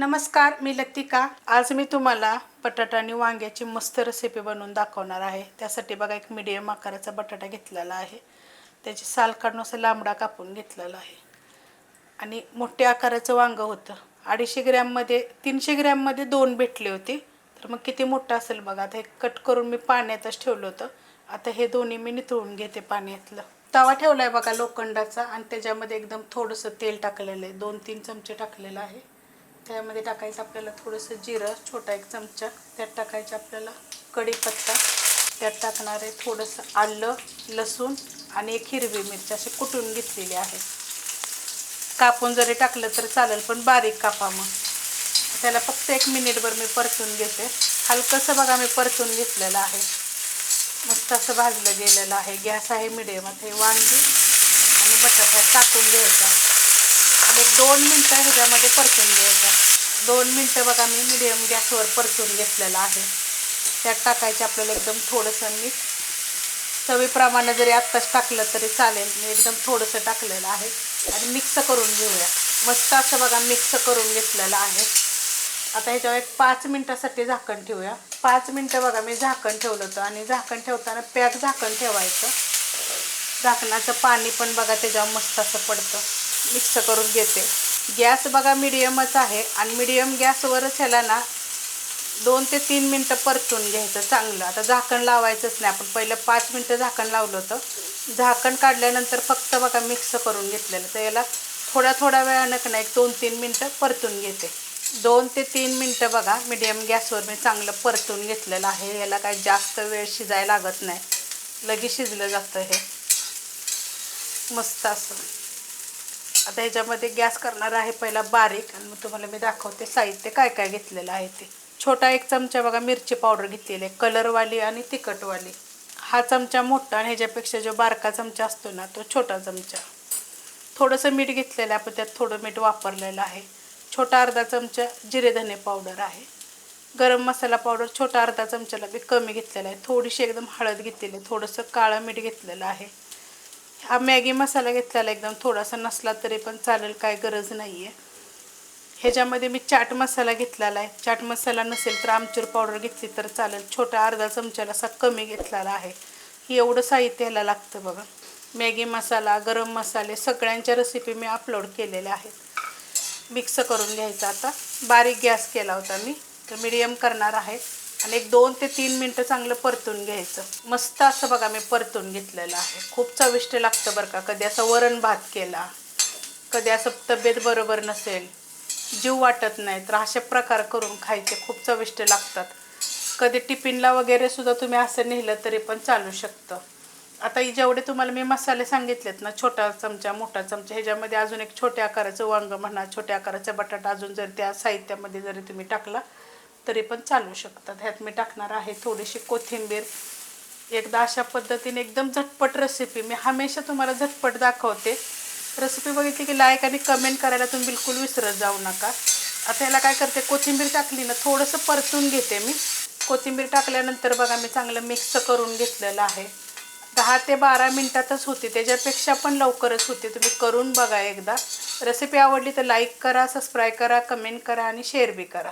नमस्कार मी लतिका. आज मी तुम्हाला बटाटा आणि वांग्याची मस्त रेसिपी बनवून दाखवणार आहे. त्यासाठी बघा एक मीडियम आकाराचा बटाटा घेतलेला आहे. त्याची साल काढून असं लांबडा कापून घेतलेला आहे. आणि मोठ्या आकाराचं वांगं होतं. अडीचशे ग्रॅममध्ये तीनशे ग्रॅममध्ये दोन भेटले होते. तर मग किती मोठं असेल बघा. आता हे कट करून मी पाण्यातच ठेवलं होतं. आता हे दोन्ही मी निथळून घेते पाण्यातलं. तवा ठेवला आहे बघा लोखंडाचा. आणि त्याच्यामध्ये एकदम थोडंसं तेल टाकलेलं आहे. दोन तीन चमचे टाकलेलं आहे. त्यामध्ये टाकायचं आपल्याला थोडंसं जिरं छोटा एक चमचा. त्यात टाकायचं आपल्याला कढीपत्ता त्यात टाकणार आहे थोडंसं आलं लसूण आणि एक हिरवी मिरची अशी कुटून घेतलेली आहे. कापून जरी टाकलं तर चालेल पण बारीक कापा मग. त्याला फक्त एक मिनिटभर मी परतून घेते. हलकंसं बघा मी परतून घेतलेलं आहे. मस्त असं भाजलं गेलेलं आहे. गॅस आहे मिडियम हे वांगी आणि बटाटा टाकून घ्यायचा. आणि एक दोन मिनटं ह्याच्यामध्ये परतून घ्यायचं दोन मिनटं बघा मी मिडियम गॅसवर परतून घेतलेलं आहे. त्यात टाकायचं आपल्याला एकदम थोडंसं मीठ. चवीप्रमाणे जरी आत्ताच टाकलं तरी चालेल. मी एकदम थोडंसं टाकलेलं आहे. आणि मिक्स करून घेऊया. मस्त असं बघा मिक्स करून घेतलेलं आहे. आता ह्याच्यावर एक पाच मिनटासाठी झाकण ठेवूया. पाच मिनटं बघा मी झाकण ठेवलं होतं. आणि झाकण ठेवताना पॅक झाकण ठेवायचं. झाकणाचं पाणी पण बघा त्याच्यावर मस्त असं पडतं. मिक्स करून घेते. गॅस बघा मिडियमच आहे आणि मिडियम गॅसवरच ह्याला ना दोन ते तीन मिनटं परतून घ्यायचं चांगलं. आता झाकण लावायचंच नाही. आपण पहिलं पाच मिनटं झाकण लावलं होतं. झाकण काढल्यानंतर फक्त बघा मिक्स करून घेतलेलं. तर याला थोड्या थोड्या वेळानं का नाही एक दोन तीन मिनटं परतून घेते. दोन ते तीन मिनटं बघा मिडियम गॅसवर मी चांगलं परतून घेतलेलं आहे. याला काय जास्त वेळ शिजायला लागत नाही. लगेच शिजलं जातं हे. मस्त असं. आता ह्याच्यामध्ये गॅस करणार आहे पहिला बारीक आणि मग तुम्हाला मी दाखवते साहित्य काय काय घेतलेलं आहे ते. छोटा एक चमचा बघा मिरची पावडर घेतलेली आहे कलरवाली आणि तिखटवाली. हा चमचा मोठा आणि ह्याच्यापेक्षा जो बारका चमचा असतो ना तो छोटा चमचा. थोडंसं मीठ घेतलेलं आहे आपण त्यात थोडं मीठ वापरलेलं आहे. छोटा अर्धा चमचा जिरे धने पावडर आहे. गरम मसाला पावडर छोटा अर्धा चमच्याला बी कमी घेतलेला आहे. थोडीशी एकदम हळद घेतलेली आहे थोडंसं काळं मीठ घेतलेलं आहे. हा मॅगी मसाला घेतलेला एकदम थोडासा नसला तरी पण चालेल काय गरज नाही आहे ह्याच्यामध्ये मी चाट मसाला घेतलेला आहे. चाट मसाला नसेल तर आमचूर पावडर घेतली तर चालेल. छोटा अर्धा चमच्याला असा कमी घेतलेला आहे. एवढं साहित्य ह्याला लागतं बघा. मॅगी मसाला गरम मसाले सगळ्यांच्या रेसिपी मी अपलोड केलेल्या आहेत. मिक्स करून घ्यायचं आता. बारीक गॅस केला होता मी. तर मीडियम करणार आहे. आणि एक दोन ते तीन मिनटं चांगलं परतून घ्यायचं. मस्त असं बघा मी परतून घेतलेलं आहे. खूप चविष्ट लागतं बरं का. कधी असं वरण भात केला कधी असं तब्येत बरोबर नसेल जीव वाटत नाही तर असे प्रकार करून खायचे खूप चविष्ट लागतात. कधी टिफिनला वगैरे सुद्धा तुम्ही असं नेलं तरी पण चालू शकतं. आता जेवढे तुम्हाला मी मसाले सांगितलेत ना छोटा चमचा मोठा चमचा ह्याच्यामध्ये अजून एक छोट्या आकाराचं वांग म्हणा छोट्या आकाराचा बटाटा अजून जर त्या साहित्यामध्ये जरी तुम्ही टाकला तरी पण चालू शकतात. ह्यात मी टाकणार आहे थोडीशी कोथिंबीर. एकदा अशा पद्धतीने एकदम झटपट रेसिपी मी हमेशा तुम्हाला झटपट दाखवते. रेसिपी बघितली की लाईक आणि कमेंट करायला तुम्ही बिलकुल विसरत जाऊ नका. आता याला काय करते? कोथिंबीर टाकली ना थोडंसं परतून घेते मी. कोथिंबीर टाकल्यानंतर बघा मी चांगलं मिक्स करून घेतलेलं आहे. दहा ते बारा मिनटातच होती. त्याच्यापेक्षा पण लवकरच होते. तुम्ही करून बघा एकदा. रेसिपी आवडली तर लाईक करा सबस्क्राईब करा कमेंट करा आणि शेअर बी करा.